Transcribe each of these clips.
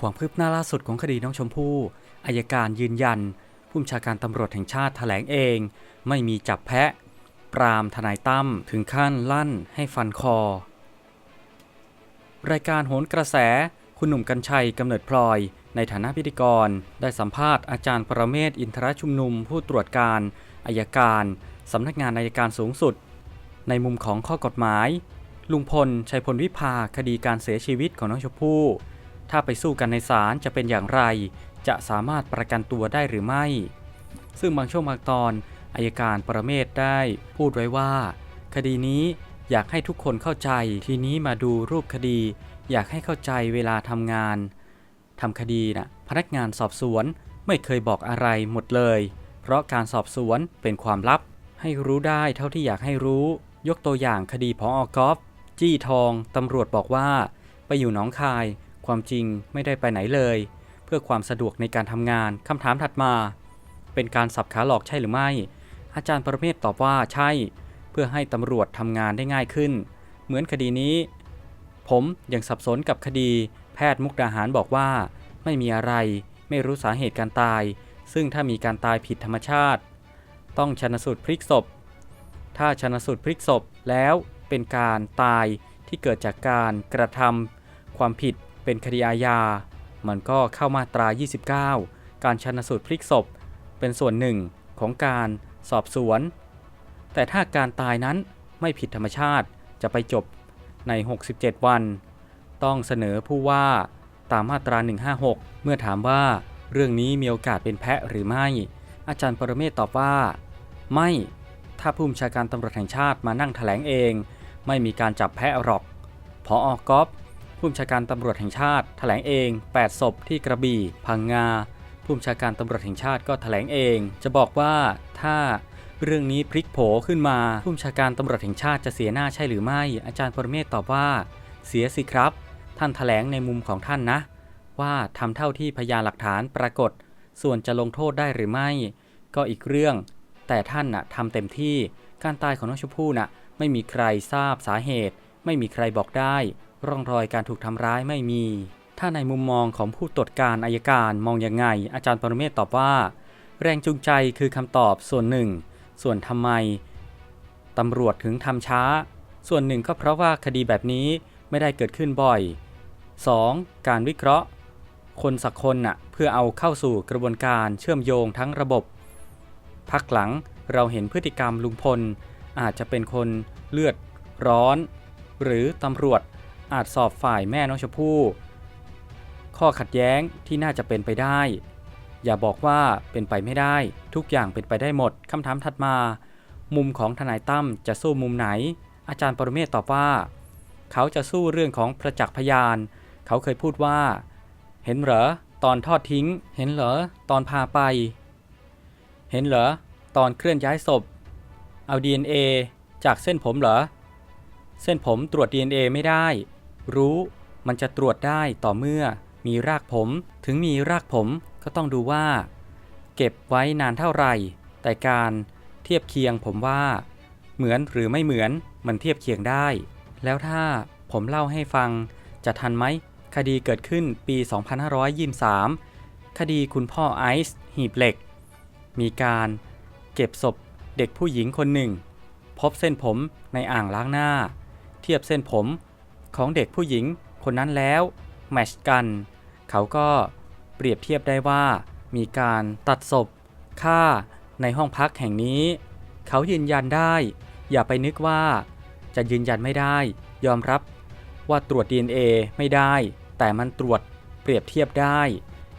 ความคืบหน้าล่าสุดของคดีน้องชมพู่อายการยืนยัน ผู้บัญชาการตำรวจแห่งชาติแถลงเอง ไม่มีจับแพะ ปรามทนายตั้มถึงขั้นลั่นให้ฟันคอ รายการโหนกระแสคุณหนุ่มกัญชัยกำเนิดพลอย ในฐานะพิธีกร ได้สัมภาษณ์อาจารย์ประเมศอินทรชุมนุม ผู้ตรวจการอายการสำนักงานอายการสูงสุด ในมุมของข้อกฎหมาย ลุงพลชัยพลวิภาคดีการเสียชีวิตของน้องชมพู่ ถ้าไปสู้กันในศาลจะเป็นอย่างไร จะสามารถประกันตัวได้หรือไม่ ซึ่งบางช่วงบางตอนอายการประเมศได้พูดไว้ว่า คดีนี้อยากให้ทุกคนเข้าใจทีนี้มาดูรูปคดี อยากให้เข้าใจเวลาทำงานทำคดีนะ่ะพนักงานสอบสวนไม่เคยบอกอะไรหมดเลย เพราะการสอบสวนเป็นความลับ ให้รู้ได้เท่าที่อยากให้รู้ ยกตัวอย่างคดีพออกอฟจี้ทองตำรวจบอกว่า ไปอยู่หนองคาย ความจริงไม่ได้ไปไหนเลย เพื่อความสะดวกในการทำงานคำถามถัดมา เป็นการสับขาหลอกใช่หรือไม่ อาจารย์ประเมศตอบว่าใช่ เพื่อให้ตำรวจทำงานได้ง่ายขึ้น เหมือนคดีนี้ ผมยังสับสนกับคดี แพทย์มุกดาหารบอกว่า ไม่มีอะไร ไม่รู้สาเหตุการตาย ซึ่งถ้ามีการตายผิดธรรมชาติ ต้องชนสูตรพลิกศพ ถ้าชนสูตรพลิกศพแล้วเป็นการตายที่เกิดจากการกระทำความผิด เป็นคดีอาญา มันก็เข้ามาตรา 29 การชันสูตรพลิกศพ เป็นส่วนหนึ่งของการสอบสวน แต่ถ้าการตายนั้นไม่ผิดธรรมชาติจะไปจบใน 67 วัน ต้องเสนอผู้ว่าตามมาตรา 156 เมื่อถามว่าเรื่องนี้มีโอกาสเป็นแพะหรือไม่ อาจารย์ปรเมศตอบว่า ไม่ ถ้าผู้บัญชาการตำรวจแห่งชาติมานั่งแถลงเอง ไม่มีการจับแพะหรอกพออกอฟ ผู้บัญชาการตำรวจแห่งชาติแถลงเอง 8 ศพที่กระบี่ พังงา ผู้บัญชาการตำรวจแห่งชาติก็แถลงเอง จะบอกว่าถ้าเรื่องนี้พลิกโผขึ้นมา ผู้บัญชาการตำรวจแห่งชาติจะเสียหน้าใช่หรือไม่ อาจารย์ปรเมศตอบว่า เสียสิครับ ท่านแถลงในมุมของท่านนะ ว่าทำเท่าที่พยานหลักฐานปรากฏ ส่วนจะลงโทษได้หรือไม่ ก็อีกเรื่อง แต่ท่านน่ะทำเต็มที่การตายของน้องชมพู่น่ะไม่มีใครทราบสาเหตุ ไม่มีใครบอกได้ ร่องรอยการถูกทำร้ายไม่มี ถ้าในมุมมองของผู้ตรวจการอายการมองยังไง อาจารย์ปรเมศตอบว่า แรงจูงใจคือคำตอบส่วนหนึ่ง ส่วนทำไมตำรวจถึงทำช้า ส่วนหนึ่งก็เพราะว่าคดีแบบนี้ไม่ได้เกิดขึ้นบ่อย 2. การวิเคราะห์ คนสักคนน่ะเพื่อเอาเข้าสู่กระบวนการเชื่อมโยงทั้งระบบ พักหลังเราเห็นพฤติกรรมลุงพล อาจจะเป็นคนเลือดร้อน หรือตำรวจ อาจสอบฝ่ายแม่น้องชมพู่ ข้อขัดแย้งที่น่าจะเป็นไปได้ อย่าบอกว่าเป็นไปไม่ได้ ทุกอย่างเป็นไปได้หมดคำถามถัดมา มุมของทนายตั้มจะสู้มุมไหน อาจารย์ปรเมศตอบว่า เขาจะสู้เรื่องของประจักษ์พยาน เขาเคยพูดว่า เห็นเหรอตอนทอดทิ้ง เห็นเหรอตอนพาไป เห็นเหรอตอนเคลื่อนย้ายศพ เอา DNA จากเส้นผมเหรอ เส้นผมตรวจ DNA ไม่ได้ รู้มันจะตรวจได้ต่อเมื่อมีรากผม ถึงมีรากผมก็ต้องดูว่า เก็บไว้นานเท่าไหร่ แต่การเทียบเคียงผมว่า เหมือนหรือไม่เหมือนมันเทียบเคียงได้ แล้วถ้าผมเล่าให้ฟังจะทันไหมคดีเกิดขึ้นปี 2523 คดีคุณพ่อไอซ์หีบเหล็ก มีการเก็บศพเด็กผู้หญิงคนหนึ่ง พบเส้นผมในอ่างล้างหน้า เทียบเส้นผม ของเด็กผู้หญิงคนนั้นแล้วแมชกัน เขาก็เปรียบเทียบได้ว่า มีการตัดศพฆ่าในห้องพักแห่งนี้ เขายืนยันได้ อย่าไปนึกว่า จะยืนยันไม่ได้ ยอมรับว่าตรวจ DNA ไม่ได้ แต่มันตรวจเปรียบเทียบได้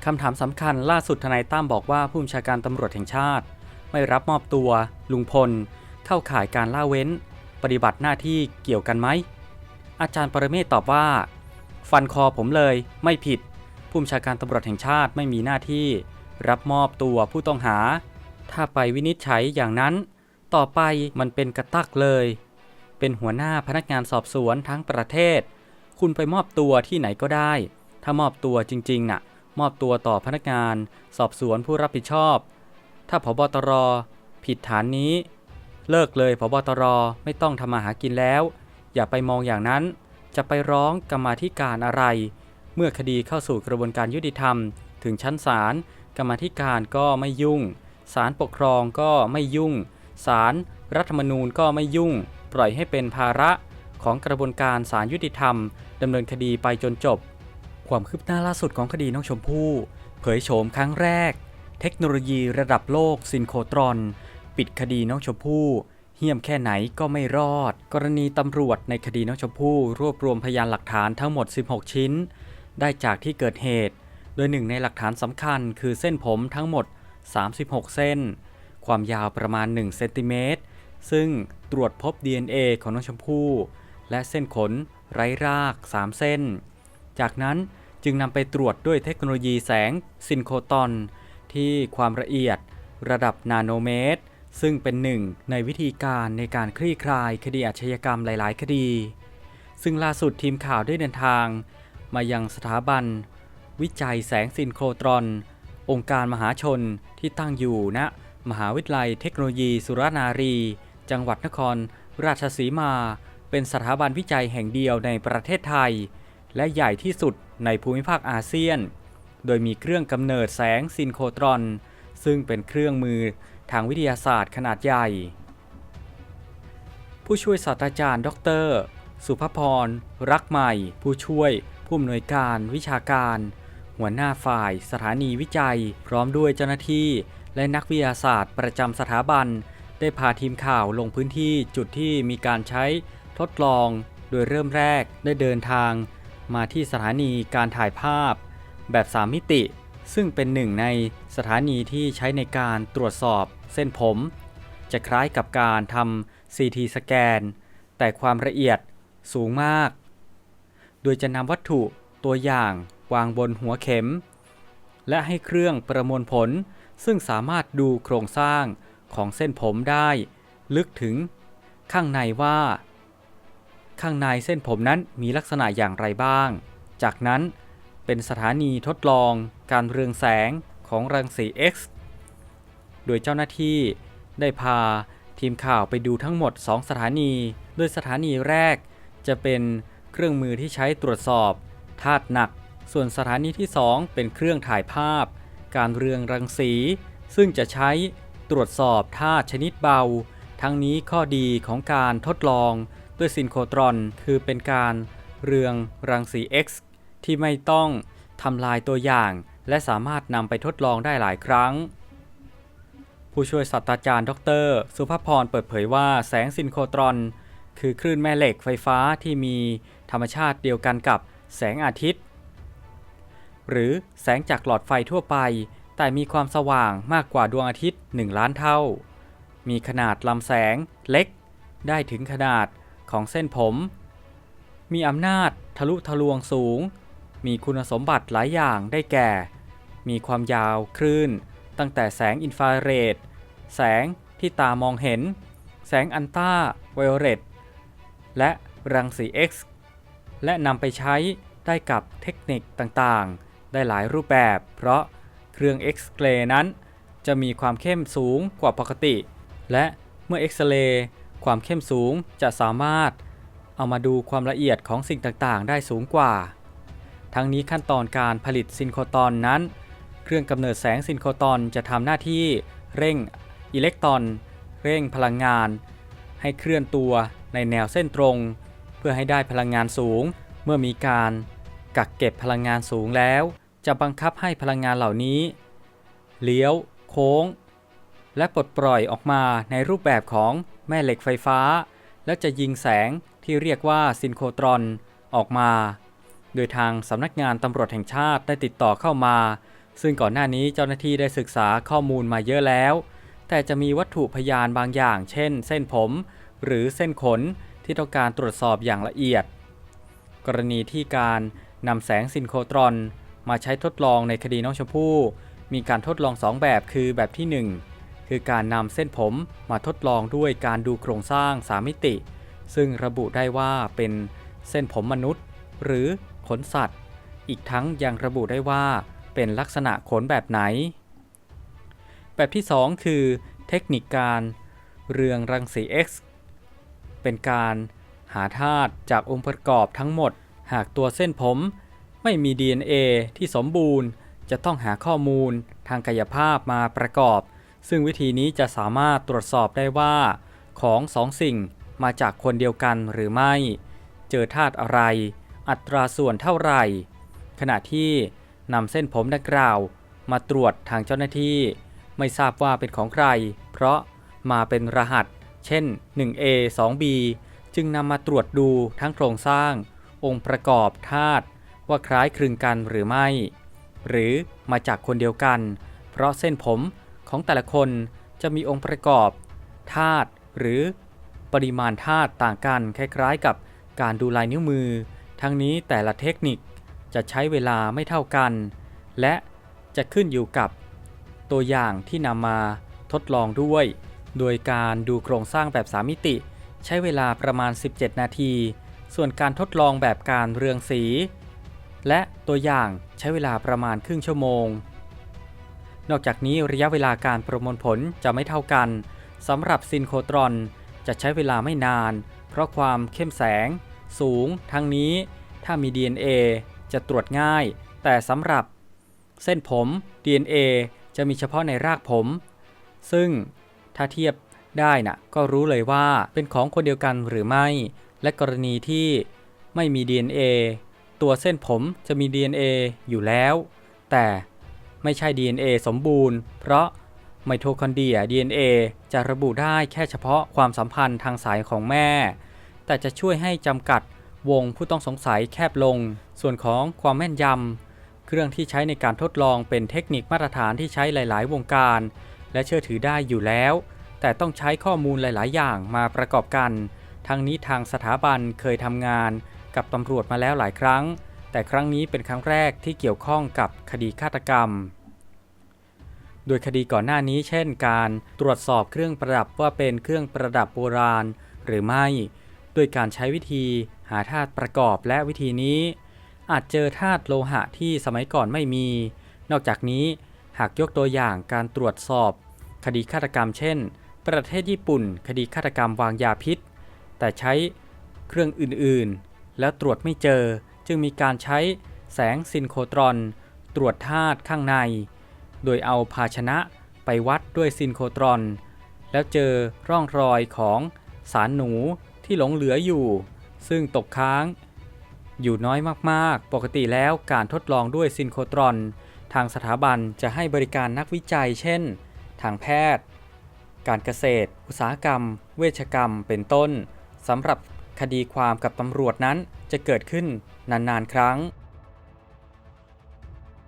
คำถามสำคัญล่าสุดทนายตั้มบอกว่าผู้บัญชาการตำรวจแห่งชาติ ไม่รับมอบตัวลุงพล เข้าข่ายการล่าเว้น ปฏิบัติหน้าที่เกี่ยวกันไหม อาจารย์ปรเมศตอบว่า ฟันคอผมเลยไม่ผิด ผู้บัญชาการตำรวจแห่งชาติไม่มีหน้าที่ รับมอบตัวผู้ต้องหา ถ้าไปวินิจฉัยอย่างนั้น ต่อไปมันเป็นกระตักเลย เป็นหัวหน้าพนักงานสอบสวนทั้งประเทศ คุณไปมอบตัวที่ไหนก็ได้ ถ้ามอบตัวจริงๆน่ะ มอบตัวต่อพนักงาน สอบสวนผู้รับผิดชอบ ถ้าพบตรผิดฐานนี้ เลิกเลยพบตรไม่ต้องทำมาหากินแล้ว อย่าไปมองอย่างนั้น จะไปร้องกรรมาธิการอะไร เมื่อคดีเข้าสู่กระบวนการยุติธรรม ถึงชั้นศาลกรรมาธิการก็ไม่ยุ่งศาลปกครองก็ไม่ยุ่งศาลรัฐธรรมนูญก็ไม่ยุ่ง ปล่อยให้เป็นภาระของกระบวนการศาลยุติธรรมดำเนินคดีไปจนจบ ความคืบหน้าล่าสุดของคดีน้องชมพู่เผยโฉมครั้งแรก เทคโนโลยีระดับโลกซินโครตรอน ปิดคดีน้องชมพู่ เหี้ยมแค่ไหนก็ไม่รอด กรณีตำรวจในคดีน้องชมพู่รวบรวมพยานหลักฐานทั้งหมด 16 ชิ้น ได้จากที่เกิดเหตุ โดยหนึ่งในหลักฐานสำคัญคือเส้นผมทั้งหมด 36 เส้น ความยาวประมาณ1เซนติเมตรซึ่งตรวจพบ DNA ของน้องชมพู่ และเส้นขนไร้ราก 3 เส้น จากนั้นจึงนำไปตรวจด้วยเทคโนโลยีแสงซินโครตอน ที่ความละเอียดระดับนาโนเมตร ซึ่งเป็นหนึ่งในวิธีการในการคลี่คลายคดีอาชญากรรมหลาย ๆ คดี ซึ่งล่าสุดทีมข่าวได้เดินทาง มายังสถาบัน วิจัยแสงซินโครตรอน องค์การมหาชนที่ตั้งอยู่ณมหาวิทยาลัยเทคโนโลยีสุรนารี จังหวัดนคร ราชสีมา เป็นสถาบันวิจัยแห่งเดียวในประเทศไทย และใหญ่ที่สุดในภูมิภาคอาเซียน โดยมีเครื่องกำเนิดแสงซินโครตรอน ซึ่งเป็นเครื่องมือ ทางวิทยาศาสตร์ขนาดใหญ่ ผู้ช่วยศาสตราจารย์ ดร สุภพร รักใหม่ ผู้ช่วยผู้อำนวยการวิชาการ หัวหน้าฝ่ายสถานีวิจัย พร้อมด้วยเจ้าหน้าที่ และนักวิทยาศาสตร์ประจำสถาบัน ได้พาทีมข่าวลงพื้นที่จุดที่มีการใช้ทดลอง โดยเริ่มแรกได้เดินทาง มาที่สถานีการถ่ายภาพ แบบ 3 มิติ ซึ่งเป็นหนึ่งในสถานีที่ใช้ในการตรวจสอบเส้นผม จะคล้ายกับการทำ CT สแกน แต่ความละเอียดสูงมาก โดยจะนำวัตถุตัวอย่างวางบนหัวเข็ม และให้เครื่องประมวลผล ซึ่งสามารถดูโครงสร้างของเส้นผมได้ ลึกถึงข้างในว่า ข้างในเส้นผมนั้นมีลักษณะอย่างไรบ้าง จากนั้น เป็นสถานีทดลองการเรืองแสงของรังสี X โดยเจ้าหน้าที่ได้พาทีมข่าวไปดูทั้งหมด 2 สถานี โดยสถานีแรกจะเป็นเครื่องมือที่ใช้ตรวจสอบธาตุหนัก ส่วนสถานีที่ 2 เป็นเครื่องถ่ายภาพ การเรืองรังสี ซึ่งจะใช้ตรวจสอบธาตุชนิดเบา ทั้งนี้ข้อดีของการทดลองด้วยซินโครตรอน คือเป็นการเรืองรังสี X ที่ไม่ต้องทำลายตัวอย่าง และสามารถนำไปทดลองได้หลายครั้ง ผู้ช่วยศาสตราจารย์ ดร สุภพรเปิดเผยว่าแสงซินโครตรอน คือคลื่นแม่เหล็กไฟฟ้าที่มีธรรมชาติเดียวกันกับแสงอาทิตย์ หรือแสงจากหลอดไฟทั่วไป แต่มีความสว่างมากกว่าดวงอาทิตย์ 1 ล้านเท่า มีขนาดลำแสงเล็ก ได้ถึงขนาดของเส้นผม มีอำนาจทะลุทะลวงสูง มีคุณสมบัติหลายอย่างได้แก่ มีความยาวคลื่น ตั้งแต่แสงอินฟราเรด แสงที่ตามองเห็น แสงอันต้าไวโอเลตและรังสี X และนำไปใช้ได้กับเทคนิคต่างๆ ได้หลายรูปแบบ เพราะเครื่อง X-ray นั้น จะมีความเข้มสูงกว่าปกติ และเมื่อเอ็กซเรย์ความเข้มสูงจะสามารถเอามาดูความละเอียดของสิ่งต่างๆ ได้สูงกว่า ทั้งนี้ขั้นตอนการผลิตซินโครตอนนั้น เครื่องกำเนิดแสงซินโครตอนจะทำหน้าที่เร่งอิเล็กตรอน เร่งพลังงาน ให้เคลื่อนตัวในแนวเส้นตรง เพื่อให้ได้พลังงานสูง เมื่อมีการกักเก็บพลังงานสูงแล้ว จะบังคับให้พลังงานเหล่านี้เลี้ยว โค้ง และปลดปล่อยออกมาในรูปแบบของแม่เหล็กไฟฟ้า และจะยิงแสงที่เรียกว่าซินโครตรอนออกมา โดยทางสำนักงานตำรวจแห่งชาติได้ติดต่อเข้ามา ซึ่งก่อนหน้านี้เจ้าหน้าที่ได้ศึกษาข้อมูลมาเยอะแล้ว แต่จะมีวัตถุพยานบางอย่าง เช่น เส้นผม หรือเส้นขนที่ต้องการตรวจสอบอย่างละเอียด กรณีที่การนำแสงซินโครตรอน มาใช้ทดลองในคดีน้องชมพู่มีการทดลอง 2 แบบคือแบบที่ 1 คือการนำเส้นผมมาทดลองด้วยการดูโครงสร้าง 3 มิติ ซึ่งระบุได้ว่าเป็นเส้นผมมนุษย์ หรือ ขนสัตว์ อีกทั้งยังระบุได้ว่าเป็นลักษณะขนแบบไหน แบบที่ 2 คือเทคนิคการเรืองรังสี X เป็นการหาธาตุจากองค์ประกอบทั้งหมด หากตัวเส้นผมไม่มี DNA ที่สมบูรณ์ จะต้องหาข้อมูลทางกายภาพมาประกอบ ซึ่งวิธีนี้จะสามารถตรวจสอบได้ว่า ของสองสิ่งมาจากคนเดียวกันหรือไม่ เจอธาตุอะไร อัตราส่วนเท่าไหร่ ขณะที่นำเส้นผมดังกล่าว มาตรวจทางเจ้าหน้าที่ ไม่ทราบว่าเป็นของใคร เพราะมาเป็นรหัส เช่น 1A 2B จึงนำมาตรวจดูทั้งโครงสร้าง องค์ประกอบธาตุว่าคล้ายคลึงกันหรือไม่ หรือมาจากคนเดียวกัน เพราะเส้นผมของแต่ละคนจะมีองค์ประกอบธาตุหรือปริมาณธาตุต่างกันคล้ายๆกับการดูลายนิ้วมือ ทั้งนี้แต่ละเทคนิคจะใช้เวลาไม่เท่ากัน และจะขึ้นอยู่กับตัวอย่างที่นำมาทดลองด้วย โดยการดูโครงสร้างแบบ 3 มิติ ใช้เวลาประมาณ 17 นาที ส่วนการทดลองแบบการเรืองสี และตัวอย่างใช้เวลาประมาณครึ่งชั่วโมง นอกจากนี้ระยะเวลาการประมวลผลจะไม่เท่ากันสำหรับซินโครตรอนจะใช้เวลาไม่นาน เพราะความเข้มแสง สูง ทั้งนี้ถ้ามี DNA จะตรวจง่าย แต่สำหรับ เส้นผม DNA จะมีเฉพาะในรากผม ซึ่งถ้าเทียบได้นะก็รู้เลยว่าเป็นของคนเดียวกันหรือไม่ และกรณีที่ไม่มี DNA ตัวเส้นผมจะมี DNA อยู่แล้ว แต่ไม่ใช่ DNA สมบูรณ์ เพราะไมโทคอนเดรีย DNA จะระบุได้แค่เฉพาะความสัมพันธ์ทางสายของแม่ แต่จะช่วยให้จำกัดวงผู้ต้องสงสัยแคบลง ส่วนของความแม่นยำเครื่องที่ใช้ในการทดลองเป็นเทคนิคมาตรฐานที่ใช้หลาย ๆ วงการ และเชื่อถือได้อยู่แล้ว แต่ต้องใช้ข้อมูลหลาย ๆ อย่างมาประกอบกัน ทั้งนี้ทางสถาบันเคยทำงานกับตำรวจมาแล้วหลายครั้ง แต่ครั้งนี้เป็นครั้งแรกที่เกี่ยวข้องกับคดีฆาตกรรม โดยคดีก่อนหน้านี้เช่น การตรวจสอบเครื่องประดับว่าเป็นเครื่องประดับโบราณ หรือไม่ โดยการใช้วิธีหาธาตุประกอบและวิธีนี้ อาจเจอธาตุโลหะที่สมัยก่อนไม่มี นอกจากนี้หากยกตัวอย่างการตรวจสอบ คดีฆาตกรรมเช่น ประเทศญี่ปุ่น คดีฆาตกรรมวางยาพิษ แต่ใช้เครื่องอื่นๆ แล้วตรวจไม่เจอ จึงมีการใช้แสงซินโครตรอน ตรวจธาตุข้างใน โดยเอาภาชนะไปวัดด้วยซินโครตรอน แล้วเจอร่องรอยของสารหนู ที่หลงเหลืออยู่ ซึ่งตกค้าง อยู่น้อยมากๆ ปกติแล้วการทดลองด้วยซินโครตรอน ทางสถาบันจะให้บริการนักวิจัย เช่น ทางแพทย์ การเกษตร อุตสาหกรรม เวชกรรม เป็นต้นสำหรับคดีความกับตำรวจนั้นจะเกิดขึ้นนานๆ ครั้ง